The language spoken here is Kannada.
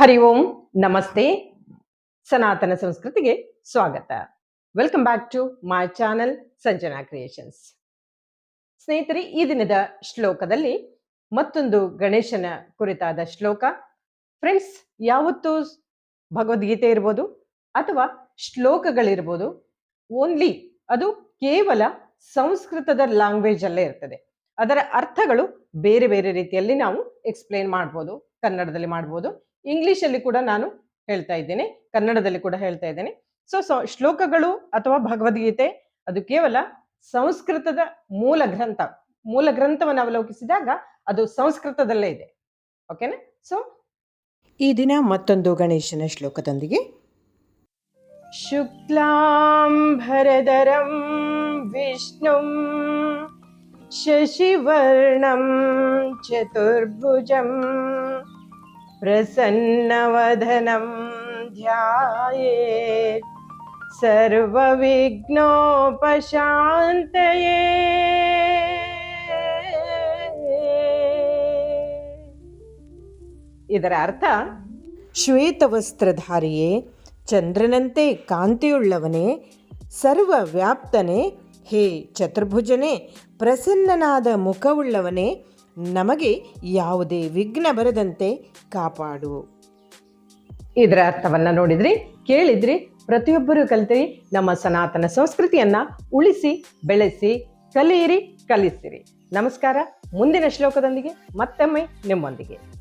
ಹರಿ ಓಂ, ನಮಸ್ತೆ. ಸನಾತನ ಸಂಸ್ಕೃತಿಗೆ ಸ್ವಾಗತ. Welcome back to my channel Sanjana creations ಸ್ನೇಹಿತರೆ, ಈ ದಿನದ ಶ್ಲೋಕದಲ್ಲಿ ಮತ್ತೊಂದು ಗಣೇಶನ ಕುರಿತಾದ ಶ್ಲೋಕ. ಫ್ರೆಂಡ್ಸ್ ಯಾವತ್ತೂ ಭಗವದ್ಗೀತೆ ಇರ್ಬೋದು ಅಥವಾ ಶ್ಲೋಕಗಳಿರ್ಬೋದು ಓನ್ಲಿ ಅದು ಕೇವಲ ಸಂಸ್ಕೃತದ ಲ್ಯಾಂಗ್ವೇಜ್ ಅಲ್ಲೇ ಇರ್ತದೆ. ಅದರ ಅರ್ಥಗಳು ಬೇರೆ ಬೇರೆ ರೀತಿಯಲ್ಲಿ ನಾವು ಎಕ್ಸ್ಪ್ಲೇನ್ ಮಾಡ್ಬೋದು, ಕನ್ನಡದಲ್ಲಿ ಮಾಡ್ಬೋದು. ಇಂಗ್ಲಿಷಲ್ಲಿ ಕೂಡ ನಾನು ಹೇಳ್ತಾ ಇದ್ದೇನೆ, ಕನ್ನಡದಲ್ಲಿ ಕೂಡ ಹೇಳ್ತಾ ಇದ್ದೇನೆ. ಸೊ ಶ್ಲೋಕಗಳು ಅಥವಾ ಭಗವದ್ಗೀತೆ, ಅದು ಕೇವಲ ಸಂಸ್ಕೃತದ ಮೂಲ ಗ್ರಂಥ, ಮೂಲ ಗ್ರಂಥವನ್ನು ಅವಲೋಕಿಸಿದಾಗ ಅದು ಸಂಸ್ಕೃತದಲ್ಲೇ ಇದೆ. ಓಕೆನಾ ಸೊ ಈ ದಿನ ಮತ್ತೊಂದು ಗಣೇಶನ ಶ್ಲೋಕದೊಂದಿಗೆ. ಶುಕ್ಲಾಂಬರಧರಂ ವಿಷ್ಣುಂ ಶಶಿವರ್ಣಂ ಚತುರ್ಭುಜಂ ಪ್ರಸನ್ನವದನಂ ध्याये सर्वविघ्नोपशान्तये। ಇದರ ಅರ್ಥ ಶ್ವೇತವಸ್ತ್ರಧಾರಿಯೇ ಚಂದ್ರನಂತೆ ಕಾಂತಿಯುಳ್ಳವನೇ ಸರ್ವ ವ್ಯಾಪ್ತನೇ ಹೇ ಚತುರ್ಭುಜನೇ ಪ್ರಸನ್ನನಾದ ಮುಖವುಳ್ಳವನೇ ನಮಗೆ ಯಾವುದೇ ವಿಘ್ನ ಬರದಂತೆ ಕಾಪಾಡು. ಇದರ ಅರ್ಥವನ್ನ ನೋಡಿದ್ರಿ, ಕೇಳಿದ್ರಿ, ಪ್ರತಿಯೊಬ್ಬರೂ ಕಲಿತೀರಿ, ನಮ್ಮ ಸನಾತನ ಸಂಸ್ಕೃತಿಯನ್ನ ಉಳಿಸಿ, ಬೆಳೆಸಿ, ಕಲಿಯಿರಿ ಕಲಿಸಿರಿ ನಮಸ್ಕಾರ, ಮುಂದಿನ ಶ್ಲೋಕದೊಂದಿಗೆ ಮತ್ತೊಮ್ಮೆ ನಿಮ್ಮೊಂದಿಗೆ.